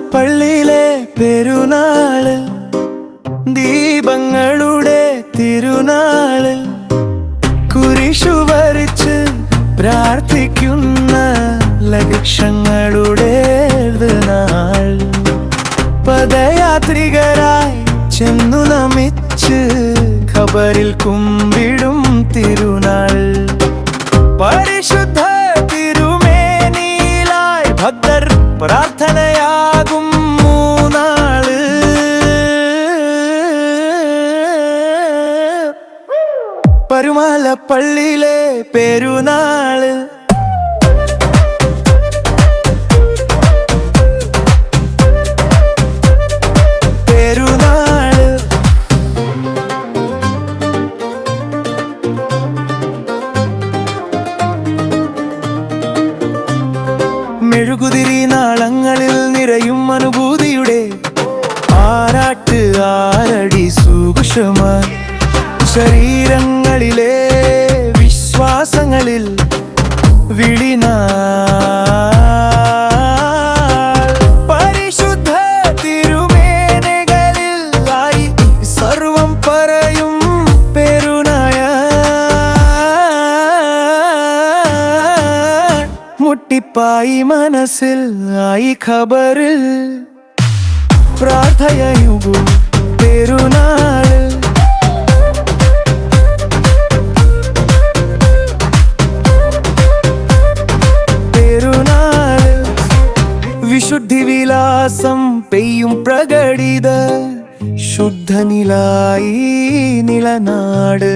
പള്ളിയിലെ പെരുന്നാൾ ദീപങ്ങളുടെ തിരുനാൾ കുരിശു വരച്ച് പ്രാർത്ഥിക്കുന്ന ലക്ഷങ്ങളുടെ നാൾ പദയാത്രികരായി ചെന്നു നമിച്ച് ഖബറിൽ കുമ്പിടും തിരുനാൾ. പരിശുദ്ധ പരുമാല പള്ളിയിലെ പെരുന്നാൾ. മെഴുകുതിരി നാളങ്ങളിൽ നിറയും അനുഭൂതിയുടെ ആരാട്ട് ആരടി സുകുഷമായി ശരീരങ്ങളിലെ വിശ്വാസങ്ങളിൽ വിളിനാൾ. പരിശുദ്ധ മുട്ടിപ്പായി മനസ്സിൽ ആയി ഖബറിൽ പ്രാർത്ഥനയുഗു പെരുന്നാൾ വിലാസം പെയ്യും പ്രകടിത ശുദ്ധനിലായി നിലനാട്.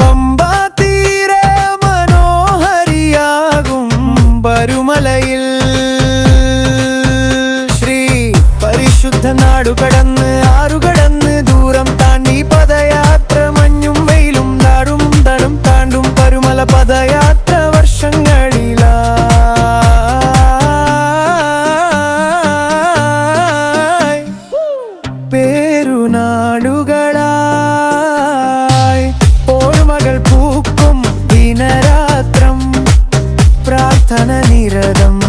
പമ്പാ മനോഹരിയാകും പരുമലയിൽ. ശ്രീ പരിശുദ്ധ നാടു കടന്ന് ಸ್ತನ ನಿರದಮ್ಮ